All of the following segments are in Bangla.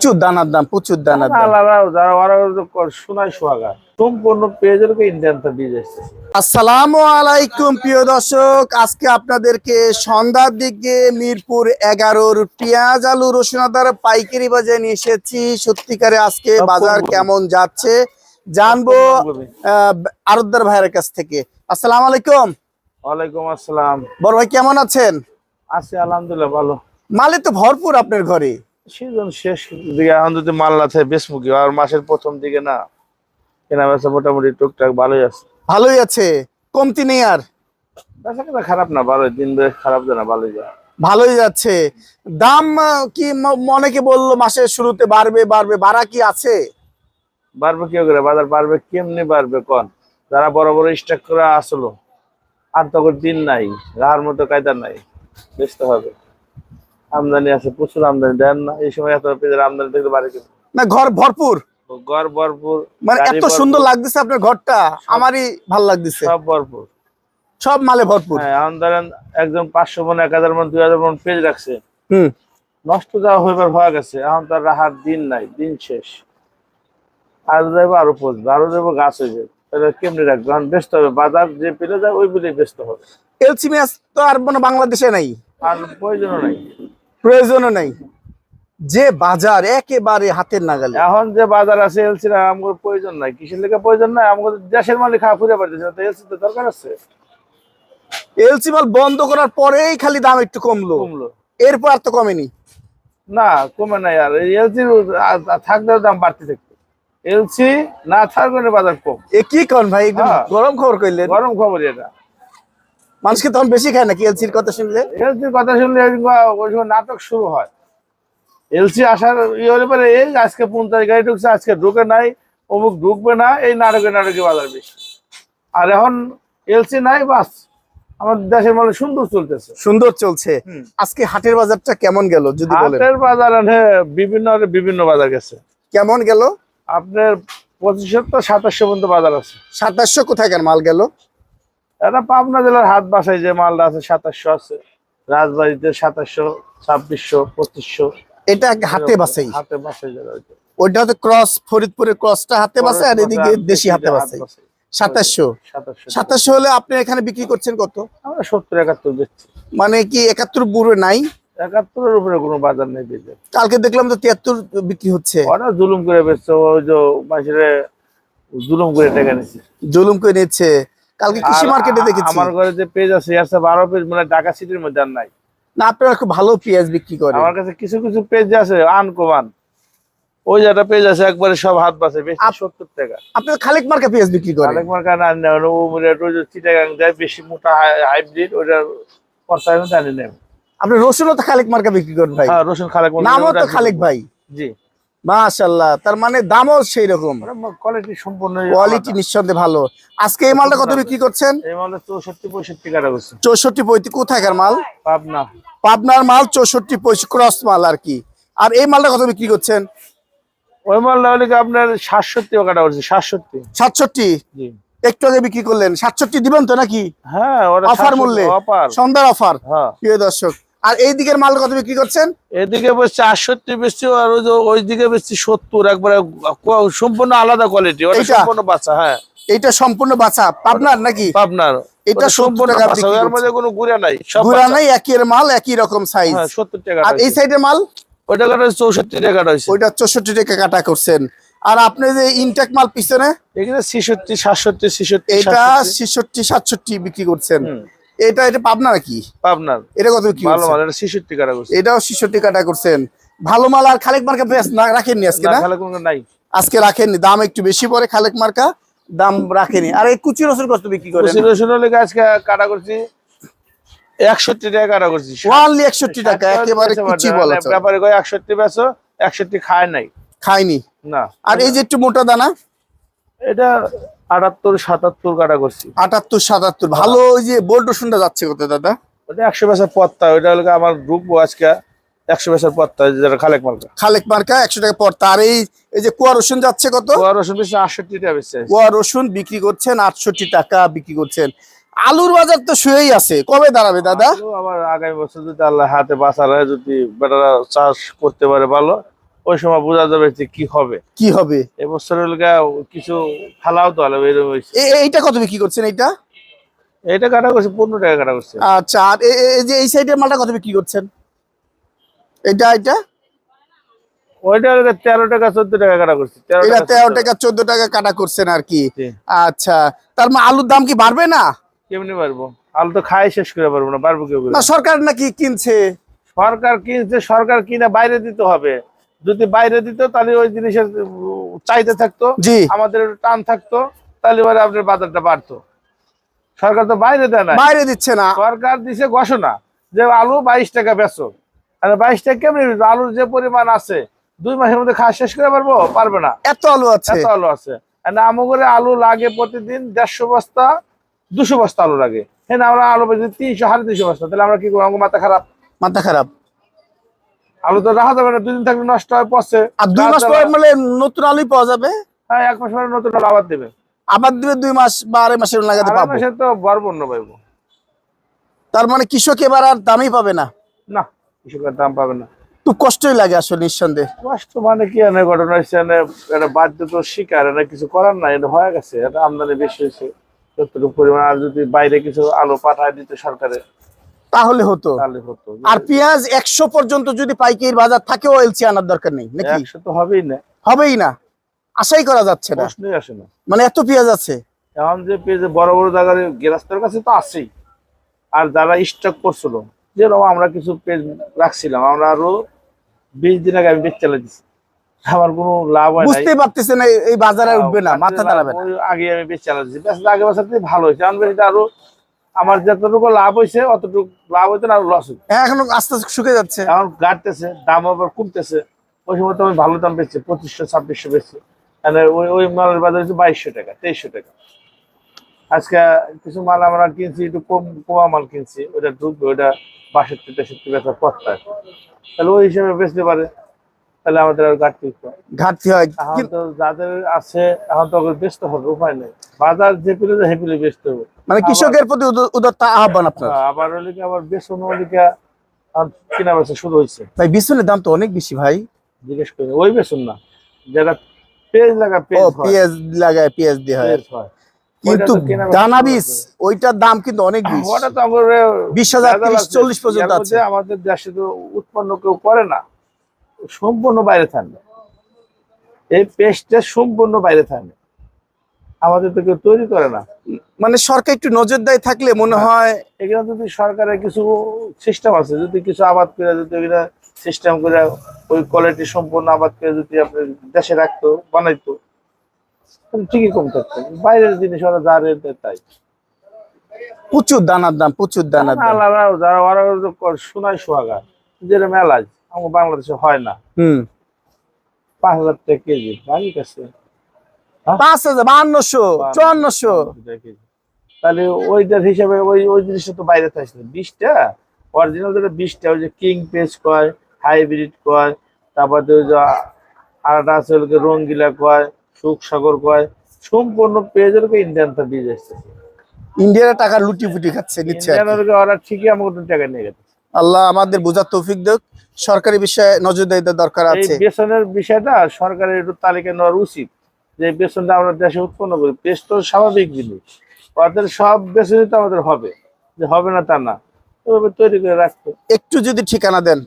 প্রচুর দানার দাম প্রচুর দানার দাম। যারা ওরা শোনায় সোহাগা। সম্পূর্ণ পেঁয়াজের ইন্ডিয়ানটা দিয়ে যাচ্ছে আসসালামু আলাইকুম প্রিয় দর্শক। আজকে আপনাদেরকে সন্ধ্যার দিকে মিরপুর এগারোর পেঁয়াজ আলু রসুন আদার পাইকারি বাজারে নিয়ে এসেছি। সত্যিকারে আজকে বাজার কেমন যাচ্ছে? জানব আহ, আরবদার ভাইয়ের কাছ থেকে। আসসালামু আলাইকুম। ওয়ালাইকুম আসসালাম। বড় ভাই কেমন আছেন? আছি আলহামদুলিল্লাহ ভালো। মালে তো ভরপুর আপনার ঘরে। সিজন শেষ দিকে এখন যদি মাল না থাকে বেশমুখী আর মাসের প্রথম দিকে না কেনা বেচা মোটামুটি টুকটাক ভালোই আছে। ভালোই আছে কমতি নেই আর। বেচা কেনা খারাপ না ভালোই দিন বেশ খারাপ না ভালোই যায়। ভালোই যাচ্ছে। দাম কি অনেকে বলল মাসের শুরুতে বাড়বে বাড়বে বাড়া কি আছে? বাড়বে কি করে? বাজার বাড়বে কেমনি বাড়বে কন? যারা বড় বড় স্টক করে আসলো আর তখন দিন নাই রাহার মতো কায়দা নাই বেচতে হবে। আমদানি আছে প্রচুর আমদানি। দেন না এই সময় এত পেঁয়াজের আমদানি দেখতে পারে কিন্তু। না ঘর ভরপুর। ঘর ভরপুর মানে এত সুন্দর লাগতেছে আপনার ঘরটা আমারই ভালো লাগতেছে। সব ভরপুর। সব মালে ভরপুর। হ্যাঁ এখন ধরেন একজন পাঁচশো মন এক হাজার মন দুই হাজার মন পেজ রাখছে। হুম। নষ্ট যাওয়া হইবার হয়ে গেছে। এখন তার রাহার দিন নাই দিন শেষ। আর যাব আরও পচবে। আরও যাব গাছ হয়ে যাবে তাহলে কেমনি রাখবে? এখন ব্যস্ত হবে। বাজার যে পেলে যায় ওই বলেই ব্যস্ত হবে। এলসি ম্যাচ তো আর মানে বাংলাদেশে নাই। আর প্রয়োজনও নাই। প্রয়োজনও নাই। যে বাজার একেবারে হাতের নাগালে। এখন যে বাজার আছে এলসির আমাদের প্রয়োজন নাই। কিসের লেগে প্রয়োজন নাই? আমাদের দেশের মালিক খাওয়া ফুরে পারতেছে না তো এলসি তো দরকার আছে? এলসি মাল বন্ধ করার পরেই খালি দাম একটু কমলো। কমলো। এরপর আর তো কমেনি। না কমে নাই আর। এলসির থাকলে দাম বাড়তে থাকবে। এলসি না থাকলে বাজার কম। এ কি কন ভাই একদম হ্যাঁ। গরম খবর কইলেন। গরম খবর এটা। মানুষকে তখন বেশি খায় নাকি এলসির কথা শুনলে? এলসির কথা শুনলে ওই সময় নাটক শুরু হয়। এলসি আসার ইয়ে হলে পরে এই আজকে পঞ্চাশ গাড়ি ঢুকছে আজকে ঢুকে নাই অমুক ঢুকবে না এই নাটকে নাটকে বাজার বেশি। আর এখন এলসি নাই বাস। আমাদের দেশের মানে সুন্দর চলতেছে। সুন্দর চলছে। আজকে হাটের বাজারটা কেমন গেল যদি হাটের বাজার বিভিন্ন বিভিন্ন বাজার গেছে। কেমন গেল? আপনার পঁচিশশো তো সাতাশশো পর্যন্ত বাজার আছে। সাতাশশো কোথায়কার মাল গেল? এটা পাবনা জেলার হাত বাসায় যে মালটা আছে সাতাশশো আছে। রাজবাড়িতে সাতাশশো ছাব্বিশশো পঁচিশশো। এটা হাতে বাসাই হাতে বাসায় যারা ওইটা। হচ্ছে ক্রস ফরিদপুরের ক্রসটা হাতে বাসে আর এদিকে দেশি হাতে বাসে সাতাশশো। সাতাশশো। সাতাশশো। হলে আপনি এখানে বিক্রি করছেন কত? আমরা সত্তর একাত্তর বেচছি মানে কি একাত্তর বুড়ো নাই? একাত্তরের উপরে কোনো বাজার নেই বেচে কালকে দেখলাম তো তিয়াত্তর বিক্রি হচ্ছে। ওরা জুলুম করে বেচছে ওই যে মাসের জুলুম করে টাকা নিচ্ছে। জুলুম করে নিচ্ছে। কালকে কৃষি মার্কেটে দেখেছি। আমার ঘরে যে পেজ আছে আছে বারো পেজ মানে ঢাকা সিটির মধ্যে আর নাই। না আপনারা খুব ভালো পেঁয়াজ বিক্রি করে আমার কাছে কিছু কিছু পেজ আছে আনকমান ওই যেটা পেজ আছে একবারে সব হাত বাসে বেশি সত্তর টাকা। আপনারা খালেক মার্কা পেঁয়াজ বিক্রি করেন? অনেক মার্কা না না ও চিটাগাং যায় বেশি মোটা হাইব্রিড ওটা পর্তায় আনি নেব আপনি রসুনও তো খালেক মার্কা বিক্রি করেন ভাই। হ্যাঁ রসুন খালেক নামও তো খালেক ভাই। জি। মাশাল্লাহ তার মানে দামও সেই রকম কোয়ালিটি সম্পূর্ণ কোয়ালিটি নিঃসন্দেহে ভালো। আজকে এই মালটা কত বিক্রি করছেন? এই মালে চৌষট্টি পঁয়ষট্টি কাটা করছে। চৌষট্টি মাল? পাবনা। পাবনার মাল চৌষট্টি পঁয়ষট্টি ক্রস মাল আর কি। আর এই মালটা কত বিক্রি করছেন? ওই মালটা হলে আপনার সাতষট্টি কাটা করছে সাতষট্টি। একটু আগে বিক্রি করলেন। সাতষট্টি দিবেন তো নাকি? হ্যাঁ অফার মূল্যে। অফার সন্ধ্যার অফার হ্যাঁ। প্রিয় দর্শক আর এই দিকের মাল কত বিক্রি করছেন? এদিকে বেশি আটষট্টি বেশি আর ওই যে ওই দিকে বেশি সত্তর একবারে সম্পূর্ণ আলাদা কোয়ালিটি ওটা সম্পূর্ণ বাচ্চা হ্যাঁ। এটা সম্পূর্ণ বাছা? পাবনার নাকি? পাবনার। এটা সম্পূর্ণ 70 টাকা বাচ্চা বিক্রি ওর করছে। মধ্যে কোনো গুড়া নাই একই এর মাল একই রকম সাইজ হ্যাঁ সত্তর টাকা আর এই সাইডের মাল? ওইটা কাটা টাকা ওইটা চৌষট্টি টাকা কাটা করছেন। আর আপনি যে ইনটেক মাল পিছনে? এখানে এটা বিক্রি করছেন। এটা এটা পাবনা নাকি? পাবনার এটা কত বিক্রি ভালো করছেন মাল এটা ছিষট্টি কাটা করছে। এটাও ছেষট্টি কাটা করছেন। ভালো মাল আর খালেক মার্কা পেঁয়াজ না রাখেননি আজকে না না? খালে কোনো নাই। আজকে রাখেননি দাম একটু বেশি পড়ে খালেক মার্কা দাম রাখেনি। আর এই কুচি রসুন কত বিক্রি করেন? কুচি রসুন হলে আজকে কাটা করছি একষট্টি টাকা কাটা করছি। ওয়ানলি একষট্টি টাকা একেবারে কুচি বলা চলে। ব্যাপারে কয় একষট্টি বেচো একষট্টি খায় নাই। খায়নি। না। আর এই যে একটু মোটা দানা? এটা আটাত্তর সাতাত্তর কাটা করছি। আটাত্তর সাতাত্তর। ভালো ওই যে বোল্ড রসুনটা যাচ্ছে কত দাদা? ওটা একশো বেসার পত্তা ওইটা হলো আমার ঢুকবো আজকে একশো বেসার পত্তা যেটা খালেক মালকা খালেক মার্কা একশো টাকা পর তার এই এই যে কুয়া রসুন যাচ্ছে কত? কুয়া রসুন বেশি আটষট্টি টাকা বেশি কুয়া রসুন বিক্রি করছেন আটষট্টি টাকা বিক্রি করছেন। আলুর বাজার তো শুয়েই আছে। কবে দাঁড়াবে দাদা? আবার আগামী বছর যদি আল্লাহ হাতে বাঁচার যদি বেটারা চাষ করতে পারে ভালো ওই সময় বোঝা যাবে যে কি হবে। কি হবে? এবছর কিছু ফালাও তো এরকম এইটা কত বিক্রি করছেন এইটা? এটা কাটা করছে পনেরো টাকা কাটা করছে। আচ্ছা আর এই যে এই সাইডের মালটা কত বিক্রি করছেন? এটা এটা ওইটা তেরো টাকা চোদ্দ টাকা কাটা করছে। এটা তেরো টাকা চোদ্দ টাকা কাটা করছেন আর কি। আচ্ছা তার মানে আলুর দাম কি বাড়বে না? কেমনি পারব আলু তো খাই শেষ করে পারব না পারব কেউ না সরকার নাকি কিনছে? সরকার কিনছে সরকার কিনে বাইরে দিতে হবে। যদি বাইরে দিত তাহলে ওই জিনিসের চাহিদা থাকতো আমাদের টান থাকতো তাহলে এবারে আপনার বাজারটা বাড়তো। সরকার তো বাইরে দেয় না বাইরে দিচ্ছে না। সরকার দিছে ঘোষণা যে আলু বাইশ টাকা বেচো। আর বাইশ টাকা কেমনি আলুর যে পরিমাণ আছে দুই মাসের মধ্যে খাওয়া শেষ করে পারব? পারবে না। এত আলু আছে। এত আলু আছে। আমগরে আলু লাগে প্রতিদিন দেড়শো বস্তা দুশো বস্তা আলু লাগে। হ্যাঁ আমরা আলু তিনশো সাড়ে তিনশো বস্তা। তাহলে আমরা কি করব? মাথা খারাপ। মাথা খারাপ। আলু তো রাখা যাবে না দুদিন থাকলে নষ্ট হয় পচে আর দুই মাস পরে মানে নতুন আলুই পাওয়া যাবে? হ্যাঁ এক মাস পরে নতুন আলু আবার দেবে। আবার দিবে দুই মাস বা আড়াই মাসের লাগাতে পাবো? মাসে তো বরবন্য পাইবো। তার মানে কৃষক এবার আর দামই পাবে না? না কৃষকের দাম পাবে না। একটু কষ্টই লাগে আসলে নিঃসন্দেহে। কষ্ট মানে কি এনে ঘটনা হচ্ছে এনে এটা বাধ্য তো শিকার এটা কিছু করার নাই এটা হয়ে গেছে এটা আমদানি বেশি হয়েছে। যতটুকু পরিমাণ আর যদি বাইরে কিছু আলু পাঠায় দিতে সরকারে তাহলে হতো। আর পেঁয়াজ একশো পর্যন্ত যদি পাইকারি বাজার থাকেও এলসি আনার দরকার নেই নাকি? তো হবেই না। হবেই না। আশাই করা যাচ্ছে না। আসে না। মানে এত পেঁয়াজ আছে। এখন যে পেজে বড় বড় জায়গার গেরাস্তের কাছে তো আছেই। আর যারা স্টক করছিল যেরকম আমরা কিছু পেজ রাখছিলাম আমরা আরও বিশ দিন আগে আমি বেচ চালাই দিচ্ছি আমার কোনো লাভ হয় নাই। বুঝতেই পারতেছে না এই- বাজারে উঠবে না মাথা দাঁড়াবে আগে আমি বেশ চালাচ্ছি বেশ আগে বছর ভালো হয়েছে। আমি আরও আমার যতটুকু লাভ হয়েছে অতটুকু লাভ হইতে না আরও লস হইতে এখন আস্তে আস্তে শুকে যাচ্ছে। এখন গাড়তেছে দাম আবার কমতেছে। ওই সময় তো আমি ভালো দাম পেয়েছি পঁচিশশো ছাব্বিশশো বেশি মানে ওই ওই মালের বাজার হচ্ছে বাইশশো টাকা তেইশশো টাকা। আজকে কিছু মাল আমরা কিনছি একটু কম কমা মাল কিনছি ওটা ঢুকবে ওটা বাষট্টি তেষট্টি বেচার পথটা। তাহলে ওই হিসেবে বেচতে পারে। তাহলে আমাদের আর ঘাটতি ঘাটতি হয়। যাদের আছে এখন তো ব্যস্ত হবে উপায় নেই। বাজার যে পেলে ব্যস্ত হবে। মানে কৃষকের প্রতি উদারতা আহ্বান আপনার? আবার ওলিকে আবার বেসন ওলিকা কিনা বেচা শুরু হয়েছে। ভাই বিছনের দাম তো অনেক বেশি ভাই। জিজ্ঞেস করে ওই বেসন না যেটা পেজ লাগা ও পেজ হয়। পেঁয়াজ লাগায় পেঁয়াজ দিয়ে হয়। কিন্তু দানা বীজ ওইটার দাম কিন্তু অনেক বেশি। হাজার তিরিশ চল্লিশ পর্যন্ত আছে। আমাদের দেশে তো উৎপন্ন কেউ করে না। সম্পূর্ণ বাইরে থাকবে। এই পেস্টটা সম্পূর্ণ বাইরে থাকবে। আমাদের তো কেউ তৈরি করে না। মানে সরকার একটু নজরদারি থাকলে মনে হ্যাঁ। হয় এখানে যদি সরকারের কিছু সিস্টেম আছে যদি কিছু আবাদ করে যদি এগুলা সিস্টেম করে ওই কোয়ালিটি সম্পূর্ণ আবাদ করে যদি আপনি দেশে রাখতো বানাইতো ঠিকই কম থাকতো। বাইরের জিনিস ওরা যা রেট দেয় তাই। প্রচুর দানার দাম প্রচুর দানার দাম। যারা ওরা সোনায় সোহাগা যেটা মেলাজ আমার বাংলাদেশে হয় না। হুম। পাঁচ হাজার টাকা কেজি বাড়ির কাছে। পাঁচ হাজার বাহান্নশো চুয়ান্নশো। তাহলে ওইটার হিসাবে ওই ওই জিনিসটা তো বাইরে থাকছে বিশটা? অরিজিনাল যেটা বিশটা ওই যে কিং পেজ কয় হাইব্রিড কয় তারপর ওই যে আরেকটা আছে ওগুলোকে রঙ্গিলা কয় সুখ সাগর কয়। সম্পূর্ণ পেজ ওগুলোকে ইন্ডিয়ান তো বীজ আসছে ইন্ডিয়ার টাকা লুটি ফুটি খাচ্ছে নিচ্ছে ওরা ঠিকই আমাকে টাকা নিয়ে গেছে। আল্লাহ আমাদের বোঝার তৌফিক দেখ সরকারি বিষয়ে নজরদারি দেওয়ার দরকার এই আছে। বেসনের বিষয়টা সরকারের একটু তালিকা নেওয়ার উচিত যে বেসনটা আমরা দেশে উৎপন্ন করি। বেশ তো স্বাভাবিক জিনিস। ওদের সব বেসনই তো আমাদের হবে যে হবে না তা না। ওইভাবে তৈরি করে রাখতো। একটু যদি ঠিকানা দেন।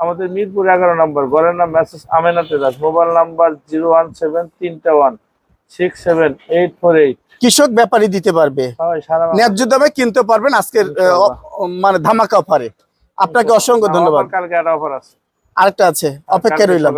আমাদের মিরপুর এগারো নম্বর ঘরের নাম মেসেজ আমেনাতে Das. Mobile number zero one seven তিনটা one six seven eight four eight. কৃষক ব্যাপারী দিতে পারবে। সারা ন্যায্য দামে কিনতে পারবেন আজকের মানে ধামাকা অফারে। আপনাকে অসংখ্য ধন্যবাদ। কালকে একটা অফার আছে। আরেকটা আছে অপেক্ষায় রইলাম।